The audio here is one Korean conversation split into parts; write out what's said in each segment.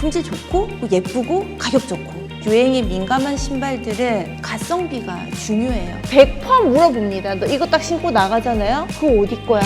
품질 좋고 예쁘고 가격 좋고 유행에 민감한 신발들은 가성비가 중요해요. 100% 물어봅니다. 너 이거 딱 신고 나가잖아요? 그거 어디 거야?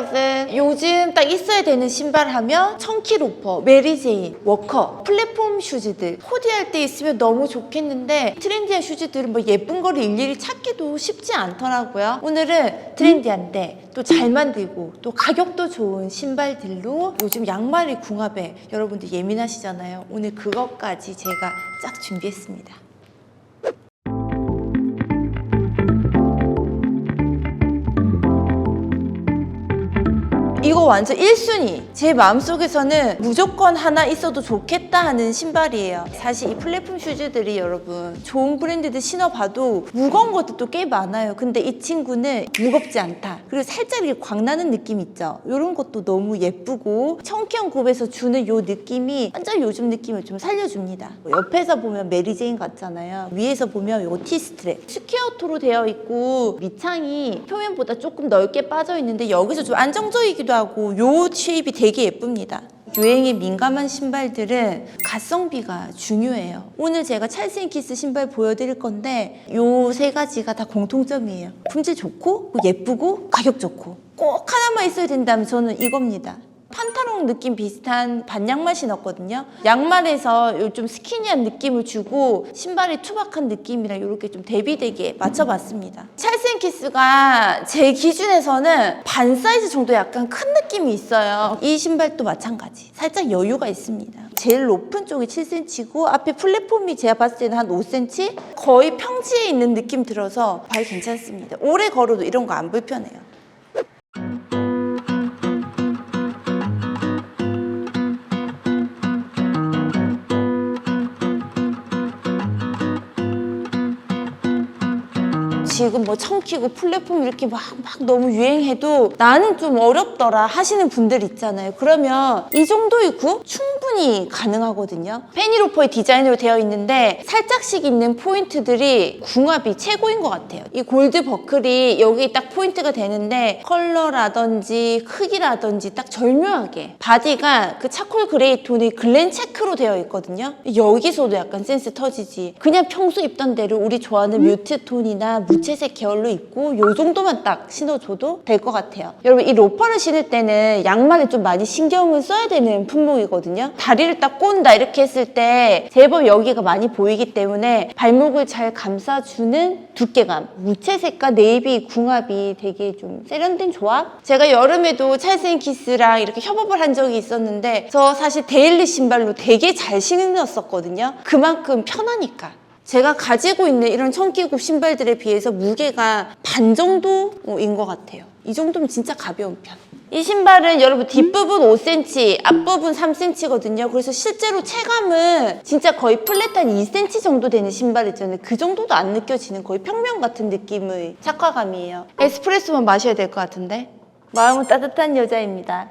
여러분 요즘 딱 있어야 되는 신발 하면 청키 로퍼, 메리제인, 워커, 플랫폼 슈즈들. 코디할 때 있으면 너무 좋겠는데 트렌디한 슈즈들은 뭐 예쁜 거를 일일이 찾기도 쉽지 않더라고요. 오늘은 트렌디한데 또 잘 만들고 또 가격도 좋은 신발들로 요즘 양말의 궁합에 여러분들 예민하시잖아요. 오늘 그것까지 제가 쫙 준비했습니다 이거 완전 1순위. 제 마음속에서는 무조건 하나 있어도 좋겠다 하는 신발이에요. 사실 이 플랫폼 슈즈들이 여러분 좋은 브랜드들 신어봐도 무거운 것도 꽤 많아요. 근데 이 친구는 무겁지 않다. 그리고 살짝 이렇게 광나는 느낌 있죠. 이런 것도 너무 예쁘고 청키형 굽에서 주는 요 느낌이 완전 요즘 느낌을 좀 살려줍니다. 옆에서 보면 메리제인 같잖아요. 위에서 보면 요 티스트랩. 스퀘어토로 되어 있고 밑창이 표면보다 조금 넓게 빠져 있는데 여기서 좀 안정적이기도 하고 요 쉐입이 되게 예쁩니다. 유행에 민감한 신발들은 가성비가 중요해요. 오늘 제가 찰스앤키스 신발 보여드릴 건데 요 세 가지가 다 공통점이에요. 품질 좋고 예쁘고 가격 좋고 꼭 하나만 있어야 된다면 저는 이겁니다. 판타롱 느낌 비슷한 반양말 신었거든요. 양말에서 요좀 스키니한 느낌을 주고 신발이 투박한 느낌이랑 이렇게 좀 대비되게 맞춰봤습니다. 찰스앤키스가 제 기준에서는 반 사이즈 정도 약간 큰 느낌이 있어요. 이 신발도 마찬가지. 살짝 여유가 있습니다. 제일 높은 쪽이 7cm고 앞에 플랫폼이 제가 봤을 때는 한 5cm? 거의 평지에 있는 느낌 들어서 발 괜찮습니다. 오래 걸어도 이런 거 안 불편해요. 지금 뭐 청키고 플랫폼 이렇게 막, 막 너무 유행해도 나는 좀 어렵더라 하시는 분들 있잖아요. 그러면 이 정도의 구 충분히 가능하거든요. 페니로퍼의 디자인으로 되어 있는데 살짝씩 있는 포인트들이 궁합이 최고인 것 같아요. 이 골드 버클이 여기 딱 포인트가 되는데 컬러라든지 크기라든지 딱 절묘하게 바디가 그 차콜 그레이 톤이 글렌 체크로 되어 있거든요. 여기서도 약간 센스 터지지. 그냥 평소 입던 대로 우리 좋아하는 뮤트 톤이나 무채 색 계열로 입고 요 정도만 딱 신어줘도 될 것 같아요. 여러분 이 로퍼를 신을 때는 양말에 좀 많이 신경을 써야 되는 품목이거든요. 다리를 딱 꼰다 이렇게 했을 때 제법 여기가 많이 보이기 때문에 발목을 잘 감싸주는 두께감. 무채색과 네이비 궁합이 되게 좀 세련된 조합? 제가 여름에도 찰스앤키스랑 이렇게 협업을 한 적이 있었는데 저 사실 데일리 신발로 되게 잘 신었었거든요. 그만큼 편하니까. 제가 가지고 있는 이런 청기굽 신발들에 비해서 무게가 반 정도인 것 같아요. 이 정도면 진짜 가벼운 편. 이 신발은 여러분 뒷부분 5cm, 앞부분 3cm거든요. 그래서 실제로 체감은 진짜 거의 플랫한 2cm 정도 되는 신발 있잖아요. 그 정도도 안 느껴지는 거의 평면 같은 느낌의 착화감이에요. 에스프레소만 마셔야 될 것 같은데? 마음은 따뜻한 여자입니다.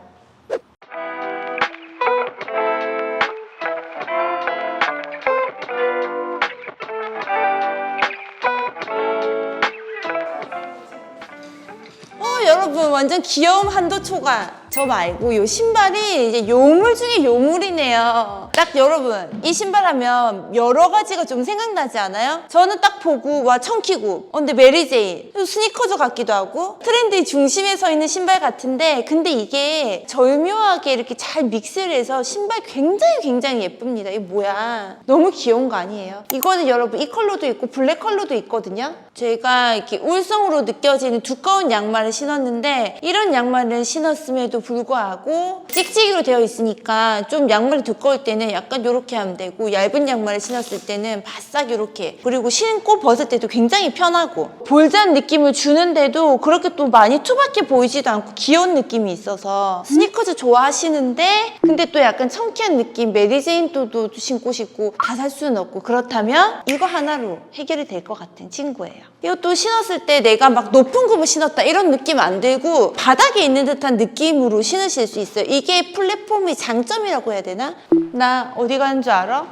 여러분 완전 귀여움 한도 초과. 저 말고 요 신발이 이제 요물 중에 요물이네요. 딱 여러분 이 신발 하면 여러 가지가 좀 생각나지 않아요? 저는 딱 보고 와 청키구. 어, 근데 메리제인 스니커즈 같기도 하고 트렌드 중심에 서 있는 신발 같은데 근데 이게 절묘하게 이렇게 잘 믹스를 해서 신발 굉장히 굉장히 예쁩니다. 이게 뭐야? 너무 귀여운 거 아니에요? 이거는 여러분 이 컬러도 있고 블랙 컬러도 있거든요. 제가 이렇게 울성으로 느껴지는 두꺼운 양말을 신었는데 이런 양말을 신었음에도 불구하고 찍찍이로 되어 있으니까 좀 양말이 두꺼울 때는 약간 이렇게 하면 되고 얇은 양말을 신었을 때는 바싹 이렇게. 그리고 신고 벗을 때도 굉장히 편하고 볼드한 느낌을 주는데도 그렇게 또 많이 투박해 보이지도 않고 귀여운 느낌이 있어서 스니커즈 좋아하시는데 근데 또 약간 청키한 느낌 메리제인 또도 신고 싶고 다 살 수는 없고 그렇다면 이거 하나로 해결이 될 것 같은 친구예요. 이것도 신었을 때 내가 막 높은 굽을 신었다 이런 느낌 안 들고 바닥에 있는 듯한 느낌으로 이후로 신으실 수 있어요. 이게 플랫폼의 장점이라고 해야 되나? 나 어디 가는 줄 알아?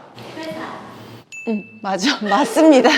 응, 맞아. 맞습니다.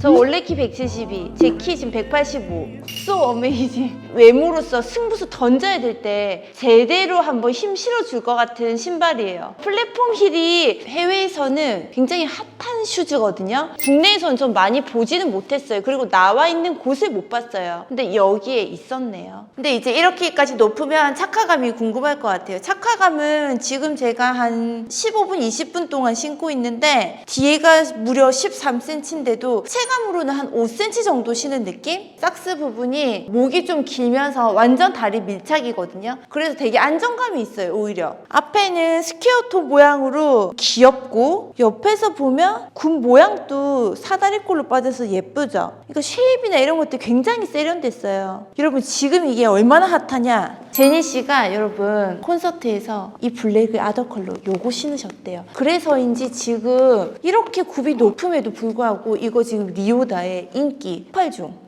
저 원래 키 172, 제 키 지금 185. So amazing. 외모로서 승부수 던져야 될 때 제대로 한번 힘 실어줄 것 같은 신발이에요. 플랫폼 힐이 해외에서는 굉장히 핫한 슈즈거든요. 국내에서는 좀 많이 보지는 못했어요. 그리고 나와 있는 곳을 못 봤어요. 근데 여기에 있었네요. 근데 이제 이렇게까지 높으면 착화감이 궁금할 것 같아요. 착화감은 지금 제가 한 15분, 20분 동안 신고 있는데 뒤에가 무려 13cm인데도 체감으로는 한 5cm 정도 신은 느낌? 삭스 부분이 목이 좀 길 면서 완전 다리 밀착이거든요. 그래서 되게 안정감이 있어요, 오히려. 앞에는 스퀘어토 모양으로 귀엽고 옆에서 보면 군 모양도 사다리꼴로 빠져서 예쁘죠? 이거 쉐입이나 이런 것도 굉장히 세련됐어요. 여러분 지금 이게 얼마나 핫하냐? 제니 씨가 여러분 콘서트에서 이 블랙을 아더 컬러 요거 신으셨대요. 그래서인지 지금 이렇게 굽이 높음에도 불구하고 이거 지금 리오다의 인기 폭발 중.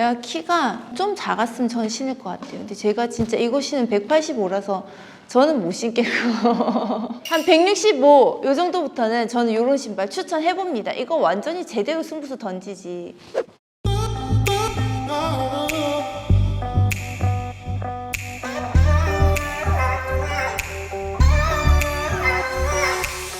내가 키가 좀 작았으면 저는 신을 것 같아요. 근데 제가 진짜 이거 신은 185라서 저는 못 신겠고 한 165 요 정도부터는 저는 이런 신발 추천해 봅니다. 이거 완전히 제대로 승부수 던지지.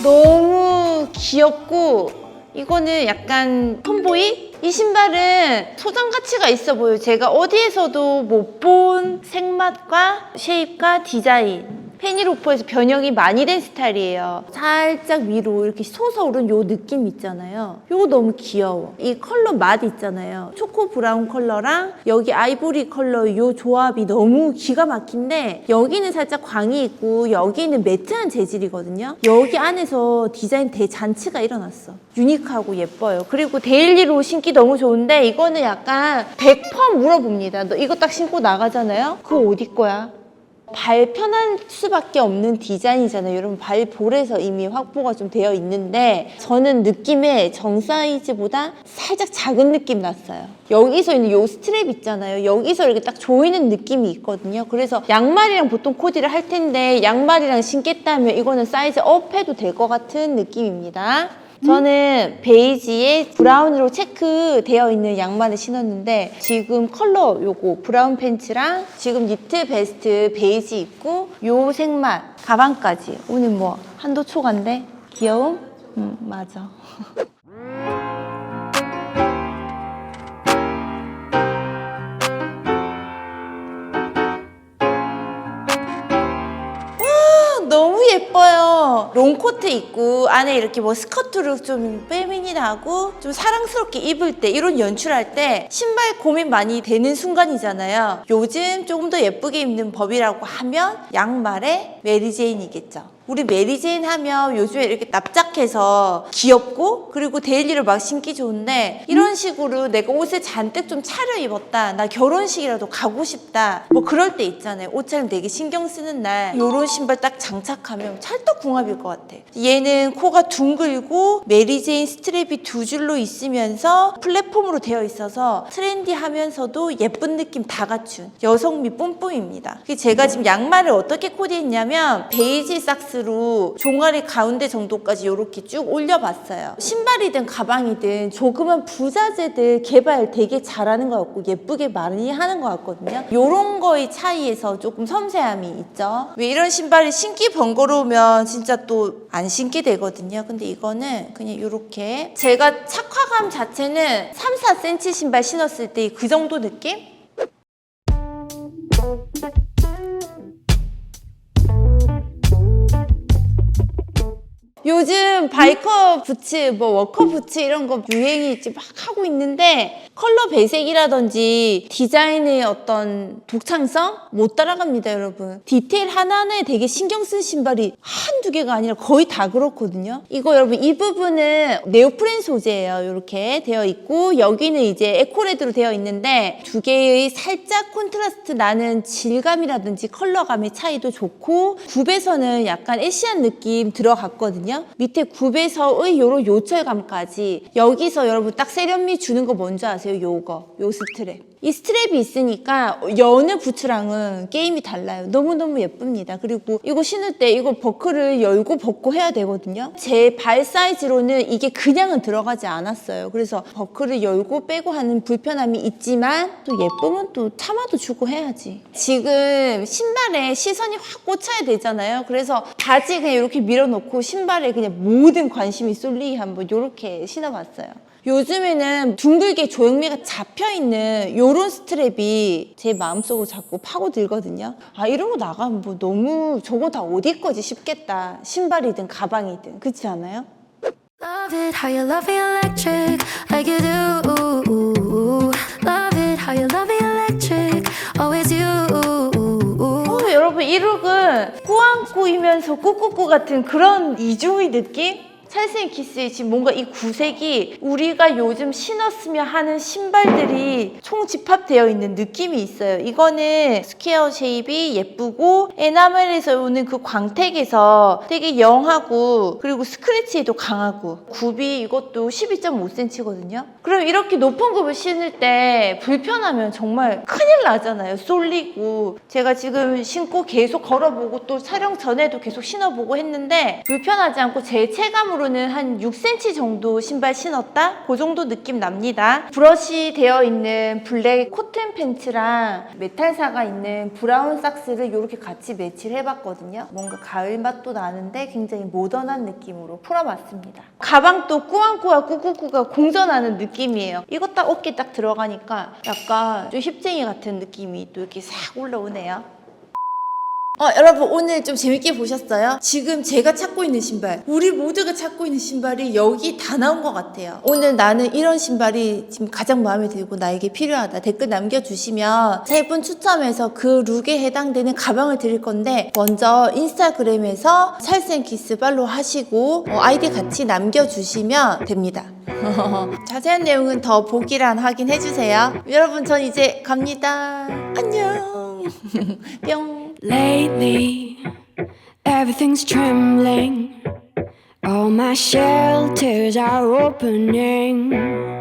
너무 귀엽고 이거는 약간 톰보이? 이 신발은 소장 가치가 있어 보여요. 제가 어디에서도 못 본 색맛과 쉐입과 디자인. 페니로퍼에서 변형이 많이 된 스타일이에요. 살짝 위로 이렇게 솟아오른 요 느낌 있잖아요. 요거 너무 귀여워. 이 컬러 맛 있잖아요. 초코 브라운 컬러랑 여기 아이보리 컬러 요 조합이 너무 기가 막힌데 여기는 살짝 광이 있고 여기는 매트한 재질이거든요. 여기 안에서 디자인 대잔치가 일어났어. 유니크하고 예뻐요. 그리고 데일리로 신기 너무 좋은데 이거는 약간 100% 물어봅니다. 너 이거 딱 신고 나가잖아요? 그거 어디 거야? 발 편할 수밖에 없는 디자인이잖아요. 여러분 발볼에서 이미 확보가 좀 되어 있는데 저는 느낌에 정 사이즈보다 살짝 작은 느낌 났어요. 여기서 있는 요 스트랩 있잖아요. 여기서 이렇게 딱 조이는 느낌이 있거든요. 그래서 양말이랑 보통 코디를 할 텐데 양말이랑 신겠다면 이거는 사이즈 업 해도 될 것 같은 느낌입니다. 저는 베이지에 브라운으로 체크되어 있는 양말을 신었는데 지금 컬러 요거 브라운 팬츠랑 지금 니트 베스트 베이지 입고 요 색깔 가방까지. 오늘 뭐 한도 초과인데? 귀여움? 음 맞아 롱코트 입고 안에 이렇게 뭐 스커트로 좀 페미닌하고 좀 사랑스럽게 입을 때 이런 연출할 때 신발 고민 많이 되는 순간이잖아요. 요즘 조금 더 예쁘게 입는 법이라고 하면 양말에 메리제인이겠죠. 우리 메리제인 하면 요즘에 이렇게 납작해서 귀엽고 그리고 데일리를 막 신기 좋은데 이런 식으로 내가 옷을 잔뜩 좀 차려 입었다. 나 결혼식이라도 가고 싶다. 뭐 그럴 때 있잖아요. 옷차림 되게 신경 쓰는 날. 요런 신발 딱 장착하면 찰떡궁합일 것 같아. 얘는 코가 둥글고 메리제인 스트랩이 두 줄로 있으면서 플랫폼으로 되어 있어서 트렌디하면서도 예쁜 느낌 다 갖춘 여성미 뿜뿜입니다. 제가 지금 양말을 어떻게 코디했냐면 베이지 삭스 로 종아리 가운데 정도까지 이렇게 쭉 올려봤어요. 신발이든 가방이든 조그만 부자재들 개발 되게 잘하는 것 같고 예쁘게 많이 하는 것 같거든요. 이런 거의 차이에서 조금 섬세함이 있죠. 왜 이런 신발이 신기 번거로우면 진짜 또 안 신게 되거든요. 근데 이거는 그냥 이렇게 제가 착화감 자체는 3, 4cm 신발 신었을 때 그 정도 느낌? 요즘 바이커 부츠, 뭐 워커 부츠 이런 거 유행이 이제 막 하고 있는데 컬러 배색이라든지 디자인의 어떤 독창성 못 따라갑니다, 여러분. 디테일 하나하나에 되게 신경 쓴 신발이 한두 개가 아니라 거의 다 그렇거든요. 이거 여러분 이 부분은 네오프렌 소재예요. 이렇게 되어 있고 여기는 이제 에코레드로 되어 있는데 두 개의 살짝 콘트라스트 나는 질감이라든지 컬러감의 차이도 좋고 굽에서는 약간 애쉬한 느낌 들어갔거든요. 밑에 굽에서의 요런 요철감까지 여기서 여러분 딱 세련미 주는 거 뭔지 아세요? 요거. 요 스트랩 이 스트랩이 있으니까 여느 부츠랑은 게임이 달라요. 너무너무 예쁩니다. 그리고 이거 신을 때 이거 버클을 열고 벗고 해야 되거든요. 제 발 사이즈로는 이게 그냥은 들어가지 않았어요. 그래서 버클을 열고 빼고 하는 불편함이 있지만 또 예쁘면 또 참아도 주고 해야지. 지금 신발에 시선이 확 꽂혀야 되잖아요. 그래서 바지 그냥 이렇게 밀어놓고 신발에 그냥 모든 관심이 쏠리게 한번 이렇게 신어봤어요. 요즘에는 둥글게 조형미가 잡혀있는 요런 스트랩이 제 마음속으로 자꾸 파고들거든요. 아, 이러고 나가면 뭐 너무 저거 다 어디 거지 싶겠다. 신발이든 가방이든. 그렇지 않아요? Love it how you love me electric like you do. Love it how you love me electric, always you. 어, 여러분 이 룩은 꾸안꾸이면서 꾸꾸꾸 같은 그런 이중의 느낌? 찰생 키스의 지금 뭔가 이 구색이 우리가 요즘 신었으면 하는 신발들이 총 집합되어 있는 느낌이 있어요. 이거는 스퀘어 쉐입이 예쁘고 에나멜에서 오는 그 광택에서 되게 영하고 그리고 스크래치에도 강하고 굽이 이것도 12.5cm거든요. 그럼 이렇게 높은 굽을 신을 때 불편하면 정말 큰일 나잖아요. 쏠리고 제가 지금 신고 계속 걸어보고 또 촬영 전에도 계속 신어보고 했는데 불편하지 않고 제 체감으로 는 한 6cm 정도 신발 신었다? 그 정도 느낌 납니다. 브러쉬 되어 있는 블랙 코튼 팬츠랑 메탈사가 있는 브라운 삭스를 이렇게 같이 매치를 해봤거든요. 뭔가 가을 맛도 나는데 굉장히 모던한 느낌으로 풀어봤습니다. 가방도 꾸안꾸와 꾸꾸꾸가 공존하는 느낌이에요. 이거 딱 어깨 딱 들어가니까 약간 좀 힙쟁이 같은 느낌이 또 이렇게 싹 올라오네요. 어, 여러분 오늘 좀 재밌게 보셨어요? 지금 제가 찾고 있는 신발, 우리 모두가 찾고 있는 신발이 여기 다 나온 것 같아요. 오늘 나는 이런 신발이 지금 가장 마음에 들고 나에게 필요하다. 댓글 남겨주시면 세 분 추첨해서 그 룩에 해당되는 가방을 드릴 건데 먼저 인스타그램에서 살생키스 팔로우 하시고 어, 아이디 같이 남겨주시면 됩니다. 자세한 내용은 더 보기란 확인해주세요. 여러분 전 이제 갑니다. 안녕. 뿅. Lately, everything's trembling. All my shelters are opening.